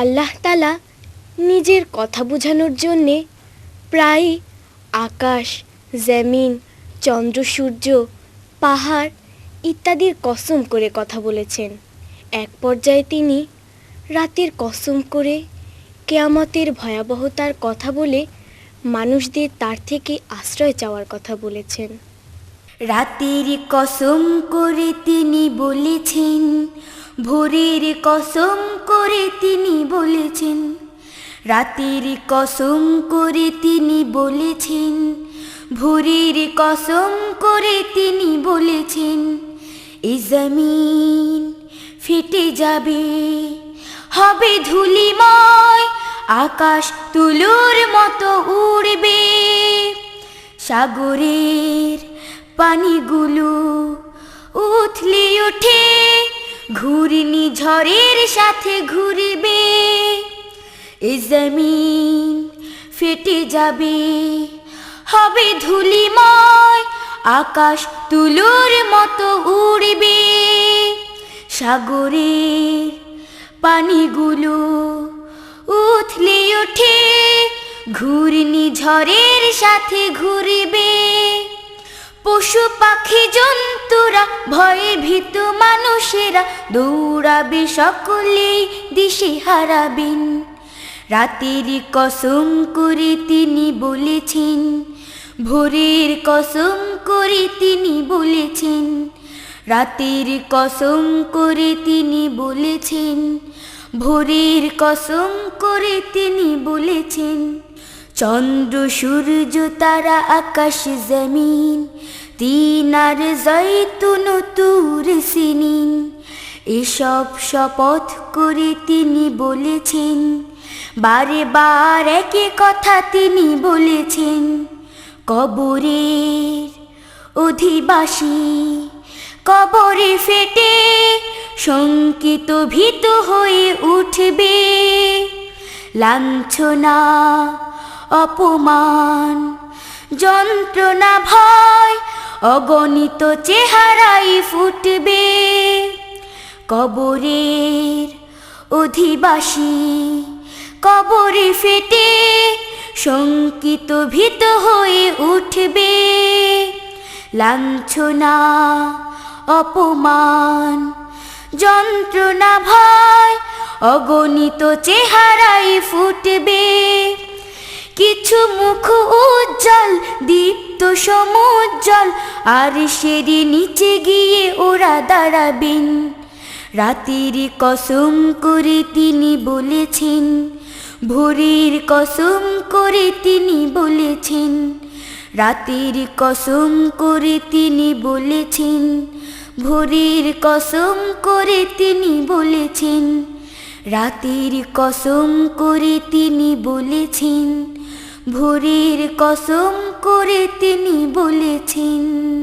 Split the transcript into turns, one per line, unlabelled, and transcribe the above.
আল্লাহ তালা নিজের কথা বোঝানোর জন্যে প্রায়ই আকাশ, জমিন, চন্দ্র, সূর্য, পাহাড় ইত্যাদির কসম করে কথা বলেছেন। এক পর্যায়ে তিনি রাতের কসম করে কেয়ামতের ভয়াবহতার কথা বলে মানুষদের তার থেকে আশ্রয় চাওয়ার কথা বলেছেন।
রাতের কসম করে তিনি বলেছেন ভোরের কসম করে তিনি বলেছেন, রাতের কসম করে তিনি বলেছেন, ভোরের কসম করে তিনি বলেছেন, এ জমিন ফেটে যাবে, হবে ধুলিময়, আকাশ তুলোর মতো উড়বে। সাগরের পানিগুলো উথলে ওঠে ঘূর্ণি ঝড়ের সাথে ঘুরবে, এ জমিন ফেটে যাবে। হবে ধুলিময় আকাশ তুলোর মতো উড়বে, সাগরের পানিগুলো উথলে ওঠে, ঘূর্ণি ঝড়ের সাথে ঘুরবে। পশু পাখি জন্তুরা, ভয়ে ভীত মানুষেরা, দৌড়াবে সকলেই দিশে হারাবেন। রাতের কসম করে তিনি বলেছেন, ভোরের কসম করে তিনি বলেছেন, রাতের কসম করে তিনি বলেছেন, ভোরের কসম করে তিনি বলেছেন, চন্দ্র সূর্য তারা আকাশ জমিন তিনার জৈতুন তুর সিনিন এসব শপথ করে তিনি বলেছেন, বারে বার একই কথা তিনি বলেছেন, কবরের অধিবাসী কবরে ফেটে শঙ্কিত ভীত হয়ে উঠবে। লাঞ্ছনা, অপমান, যন্ত্রণা, ভয় অগণিত চেহারাই ফুটবে কবরের অধিবাসী, কবরে ফেটে শঙ্কিত ভীত হয়ে উঠবে। লাঞ্ছনা, অপমান, যন্ত্রণা, ভয় অগণিত চেহারাই ফুটবে। কিছু মুখ উজ্জ্বল, দীপ্ত সমুজ্জ্বল। আর সেরি নিচে গিয়ে ওরা দাঁড়াবেন। রাতের কসম করে তিনি বলেছেন, ভোরের কসম করে তিনি বলেছেন, রাতের কসম করে তিনি বলেছেন, ভোরের কসম করে তিনি বলেছেন, রাতের কসম করে তিনি বলেছেন ভোরের কসম করে তিনি বলেছেন।